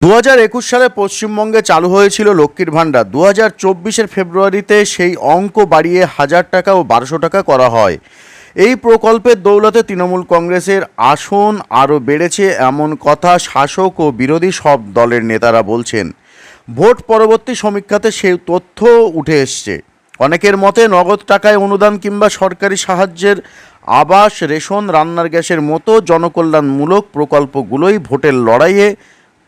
দু হাজার একুশ সালে পশ্চিমবঙ্গে চালু হয়েছিল লক্ষ্মীর ভাণ্ডার। দু হাজার চব্বিশের ফেব্রুয়ারিতে সেই অঙ্ক বাড়িয়ে হাজার টাকা ও বারোশো টাকা করা হয়। এই প্রকল্পের দৌলতে তৃণমূল কংগ্রেসের আসন আরও বেড়েছে এমন কথা শাসক ও বিরোধী সব দলের নেতারা বলছেন। ভোট পরবর্তী সমীক্ষাতে সেই তথ্য উঠে এসছে। অনেকের মতে নগদ টাকায় অনুদান কিংবা সরকারি সাহায্যের আবাস, রেশন, রান্নার গ্যাসের মতো জনকল্যাণমূলক প্রকল্পগুলোই ভোটের লড়াইয়ে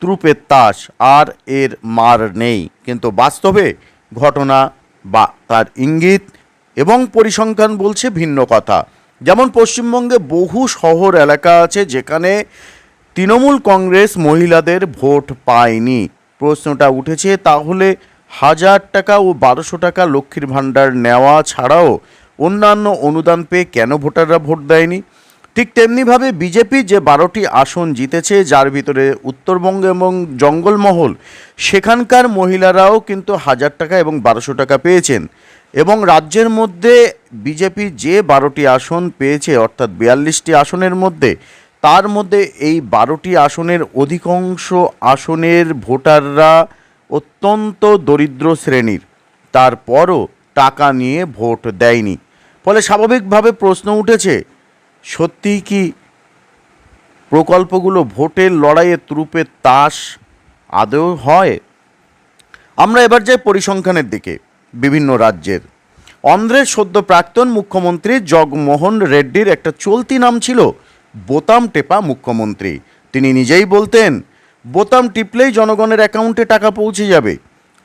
ত্রুপের তাস আর এর মার নেই। কিন্তু বাস্তবে ঘটনা বা তার ইঙ্গিত এবং পরিসংখ্যান বলছে ভিন্ন কথা। যেমন পশ্চিমবঙ্গে বহু শহর এলাকা আছে যেখানে তৃণমূল কংগ্রেস মহিলাদের ভোট পায়নি। প্রশ্নটা উঠেছে, তাহলে হাজার টাকা ও বারোশো টাকা লক্ষ্মীর ভাণ্ডার নেওয়া ছাড়াও অন্যান্য অনুদান পেয়ে কেন ভোটাররা ভোট দেয়নি? ঠিক তেমনিভাবে বিজেপি যে বারোটি আসন জিতেছে, যার ভিতরে উত্তরবঙ্গ এবং জঙ্গলমহল, সেখানকার মহিলারাও কিন্তু হাজার টাকা এবং বারোশো টাকা পেয়েছেন। এবং রাজ্যের মধ্যে বিজেপি যে বারোটি আসন পেয়েছে, অর্থাৎ বিয়াল্লিশটি আসনের মধ্যে, তার মধ্যে এই বারোটি আসনের অধিকাংশ আসনের ভোটাররা অত্যন্ত দরিদ্র শ্রেণির। তারপরও টাকা নিয়ে ভোট দেয়নি। ফলে স্বাভাবিকভাবে প্রশ্ন উঠেছে সত্যিই কি প্রকল্পগুলো ভোটের লড়াইয়ে ত্রুপের তাস আদৌ হয়? আমরা এবার যাই পরিসংখ্যানের দিকে, বিভিন্ন রাজ্যের। অন্ধ্রের সদ্য প্রাক্তন মুখ্যমন্ত্রী জগমোহন রেড্ডির একটা চলতি নাম ছিল বোতাম টেপা মুখ্যমন্ত্রী। তিনি নিজেই বলতেন, বোতাম টিপলেই জনগণের অ্যাকাউন্টে টাকা পৌঁছে যাবে।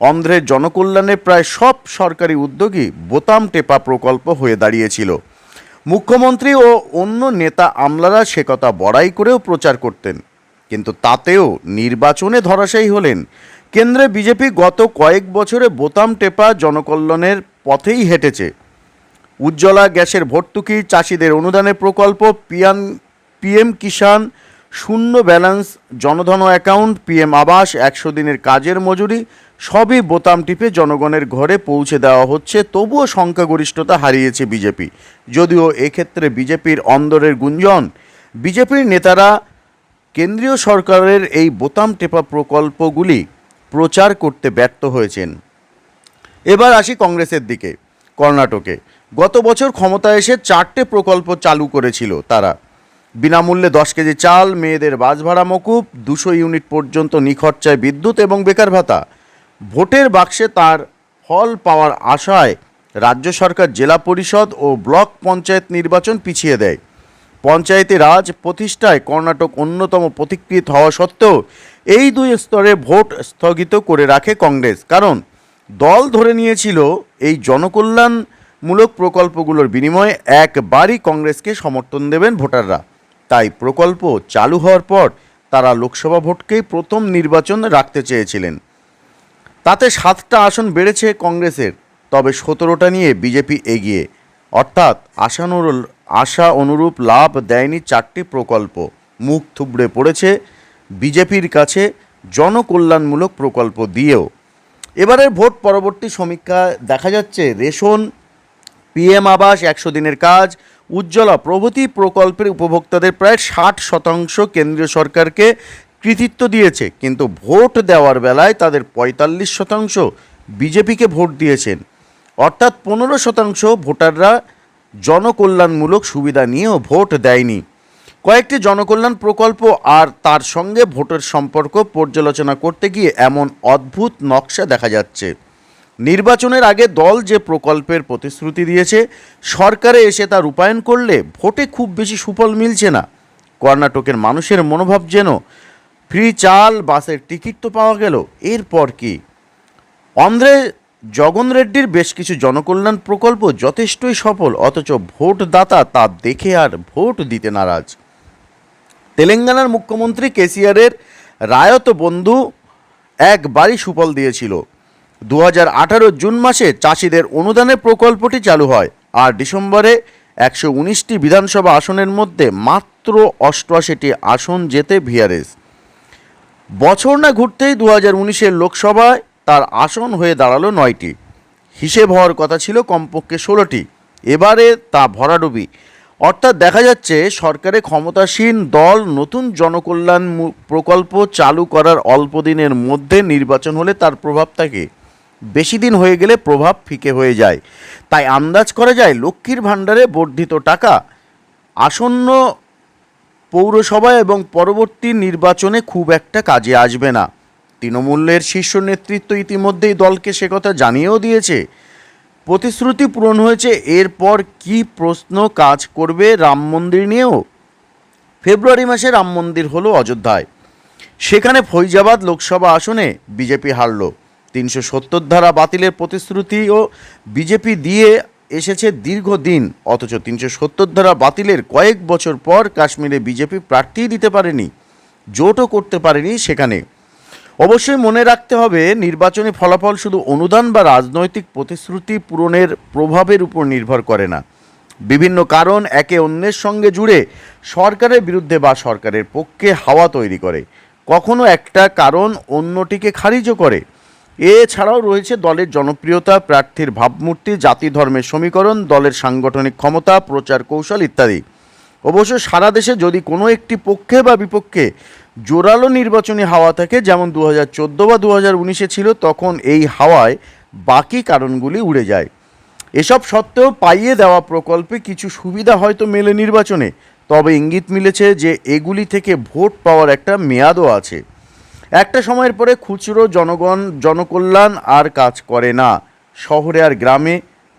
অন্ধ্রের জনকল্যাণে প্রায় সব সরকারি উদ্যোগই বোতাম টেপা প্রকল্প হয়ে দাঁড়িয়েছিল। মুখ্যমন্ত্রী ও অন্য নেতা আমলারা সে কথা বড়াই করেও প্রচার করতেন। কিন্তু তাতেও নির্বাচনে ধরাশায়ী হলেন। কেন্দ্রে বিজেপি গত কয়েক বছরে বোতাম টেপা জনকল্যাণের পথেই হেঁটেছে। উজ্জ্বলা গ্যাসের ভর্তুকি, চাষিদের অনুদানের প্রকল্প, পিয়ান পিএম কিষাণ, শূন্য ব্যালেন্স, জনধন অ্যাকাউন্ট, পিএম আবাস, একশো দিনের কাজের মজুরি সবই বোতাম টিপে জনগণের ঘরে পৌঁছে দেওয়া হচ্ছে, তবুও সংখ্যাগরিষ্ঠতা হারিয়েছে বিজেপি। যদিও এক্ষেত্রে বিজেপির অন্দরের গুঞ্জন, বিজেপির নেতারা কেন্দ্রীয় সরকারের এই বোতাম টেপা প্রকল্পগুলি প্রচার করতে ব্যর্থ হয়েছেন। এবার আসি কংগ্রেসের দিকে, কর্ণাটকে। গত বছর ক্ষমতায় এসে চারটে প্রকল্প চালু করেছিল তারা। বিনামূল্যে দশ কেজি চাল, মেয়েদের বাস ভাড়া, মকুব, দুশো ইউনিট পর্যন্ত নিখরচায় বিদ্যুৎ এবং বেকার ভাতা। ভোটের বাক্সে তার ফল পাওয়ার আশায় রাজ্য সরকার জেলা পরিষদ ও ব্লক পঞ্চায়েত নির্বাচন পিছিয়ে দেয়। পঞ্চায়েতি রাজ প্রতিষ্ঠায় কর্ণাটক অন্যতম প্রতিকৃত হওয়া সত্ত্বেও এই দুই স্তরে ভোট স্থগিত করে রাখে কংগ্রেস। কারণ দল ধরে নিয়েছিল এই জনকল্যাণমূলক প্রকল্পগুলোর বিনিময়ে একবারই কংগ্রেসকে সমর্থন দেবেন ভোটাররা। তাই প্রকল্প চালু হওয়ার পর তারা লোকসভা ভোটকেই প্রথম নির্বাচন রাখতে চেয়েছিলেন। তাতে সাতটা আসন বেড়েছে কংগ্রেসের, তবে সতেরোটা নিয়ে বিজেপি এগিয়ে। অর্থাৎ আশানুরূপ আশা অনুরূপ লাভ দেয়নি চারটি প্রকল্প। মুখ থুবড়ে পড়েছে বিজেপির কাছে জনকল্যাণমূলক প্রকল্প দিয়েও। এবারের ভোট পরবর্তী সমীক্ষা দেখা যাচ্ছে, রেশন, পিএম আবাস, একশো দিনের কাজ, উজ্জ্বলা প্রভৃতি প্রকল্পের উপভোক্তাদের প্রায় ষাট শতাংশ কেন্দ্রীয় সরকারকে কৃতিত্ব দিয়েছে, কিন্তু ভোট দেওয়ার বেলায় তাদের পঁয়তাল্লিশ শতাংশ বিজেপিকে ভোট দিয়েছেন। অর্থাৎ পনেরো শতাংশ ভোটাররা জনকল্যাণমূলক সুবিধা নিয়েও ভোট দেয়নি। কয়েকটি জনকল্যাণ প্রকল্প আর তার সঙ্গে ভোটের সম্পর্ক পর্যালোচনা করতে গিয়ে এমন অদ্ভুত নকশা দেখা যাচ্ছে। নির্বাচনের আগে দল যে প্রকল্পের প্রতিশ্রুতি দিয়েছে, সরকারে এসে তা রূপায়ণ করলে ভোটে খুব বেশি সুফল মিলছে না। কর্ণাটকের মানুষের মনোভাব যেন ফ্রি চাল, বাসের টিকিট তো পাওয়া গেল। এরপর কি? অন্ধ্রে জগন রেড্ডির বেশ কিছু জনকল্যাণ প্রকল্প যথেষ্টই সফল, অথচ ভোটদাতা তা দেখে আর ভোট দিতে নারাজ। তেলেঙ্গানার মুখ্যমন্ত্রী কেসিআরের রায়ত বন্ধু একবারই সুফল দিয়েছিল। দু হাজার আঠারো জুন মাসে চাষিদের অনুদানের প্রকল্পটি চালু হয়, আর ডিসেম্বরে একশো উনিশটি বিধানসভা আসনের মধ্যে মাত্র অষ্টআশিটি আসন জেতে ভিআরএস। বছর না ঘুরতেই দু হাজার উনিশের লোকসভায় তার আসন হয়ে দাঁড়াল নয়টি। হিসেব হওয়ার কথা ছিল কমপক্ষে ষোলোটি। এবারে তা ভরাডুবি। অর্থাৎ দেখা যাচ্ছে সরকারে ক্ষমতাসীন দল নতুন জনকল্যাণ প্রকল্প চালু করার অল্প দিনের মধ্যে নির্বাচন হলে তার প্রভাব থাকে। বেশি দিন হয়ে গেলে প্রভাব ফিকে হয়ে যায়। তাই আন্দাজ করা যায় লক্ষ্মীর ভাণ্ডারে বর্ধিত টাকা। আসন্ন পৌরসভা এবং পরবর্তী নির্বাচনে খুব একটা কাজে আসবে না। তৃণমূলের শীর্ষ নেতৃত্ব ইতিমধ্যেই দলকে সে কথা জানিয়েও দিয়েছে। প্রতিশ্রুতি পূরণ হয়েছে, এরপর কি প্রশ্ন কাজ করবে রাম মন্দির নিয়েও? ফেব্রুয়ারি মাসে রাম মন্দির হলো অযোধ্যায়। সেখানে ফৈজাবাদ লোকসভা আসনে বিজেপি হারল। তিনশো সত্তর ধারা বাতিলের প্রতিশ্রুতিও বিজেপি দিয়ে এসেছে দীর্ঘদিন, অথচ তিনশো সত্তর ধারা বাতিলের কয়েক বছর পর কাশ্মীরে বিজেপি প্রার্থী দিতে পারেনি, জোটও করতে পারেনি সেখানে। অবশ্যই মনে রাখতে হবে, নির্বাচনী ফলাফল শুধু অনুদান বা রাজনৈতিক প্রতিশ্রুতি পূরণের প্রভাবের উপর নির্ভর করে না। বিভিন্ন কারণ একে অন্যের সঙ্গে জুড়ে সরকারের বিরুদ্ধে বা সরকারের পক্ষে হাওয়া তৈরি করে। কখনো একটা কারণ অন্যটিকে খারিজও করে। এছাড়াও রয়েছে দলের জনপ্রিয়তা, প্রার্থীর ভাবমূর্তি, জাতি ধর্মের সমীকরণ, দলের সাংগঠনিক ক্ষমতা, প্রচার কৌশল ইত্যাদি। অবশ্য সারা দেশে যদি কোনো একটি পক্ষে বা বিপক্ষে জোরালো নির্বাচনী হাওয়া থাকে, যেমন দু হাজার চোদ্দ বা দু হাজার উনিশে ছিল, তখন এই হাওয়ায় বাকি কারণগুলি উড়ে যায়। এসব সত্ত্বেও পাইয়ে দেওয়া প্রকল্পে কিছু সুবিধা হয়তো মেলে নির্বাচনে, তবে ইঙ্গিত মিলেছে যে এগুলি থেকে ভোট পাওয়ার একটা মেয়াদও আছে। একটা সময়ের পরে খুচরো জনগণ, জনকল্যাণ আর কাজ করে না। শহরে আর গ্রামে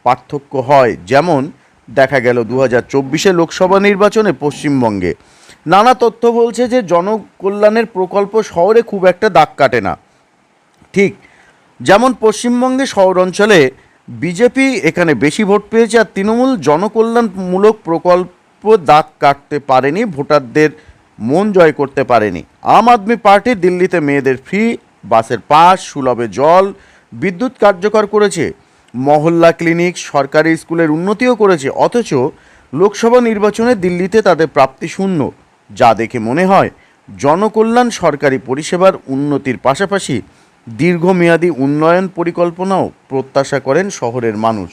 পার্থক্য হয়। যেমন দেখা গেল দু হাজার চব্বিশে লোকসভা নির্বাচনে পশ্চিমবঙ্গে। নানা তথ্য বলছে যে, জনকল্যাণের প্রকল্প শহরে খুব একটা দাগ কাটে না। ঠিক যেমন পশ্চিমবঙ্গে শহর অঞ্চলে বিজেপি এখানে বেশি ভোট পেয়েছে আর তৃণমূল জনকল্যাণমূলক প্রকল্প দাগ কাটতে পারেনি ভোটারদের মন জয় করতে পারেনি। আম আদমি পার্টি দিল্লিতে মেয়েদের ফ্রি বাসের পাস সুলভে জল, বিদ্যুৎ কার্যকর করেছে, মহল্লা ক্লিনিক, সরকারি স্কুলের উন্নতিও করেছে, অথচ লোকসভা নির্বাচনে দিল্লিতে তাদের প্রাপ্তি শূন্য, যা দেখে মনে হয় জনকল্যাণ সরকারি পরিষেবার উন্নতির পাশাপাশি দীর্ঘমেয়াদী উন্নয়ন পরিকল্পনাও প্রত্যাশা করেন শহরের মানুষ।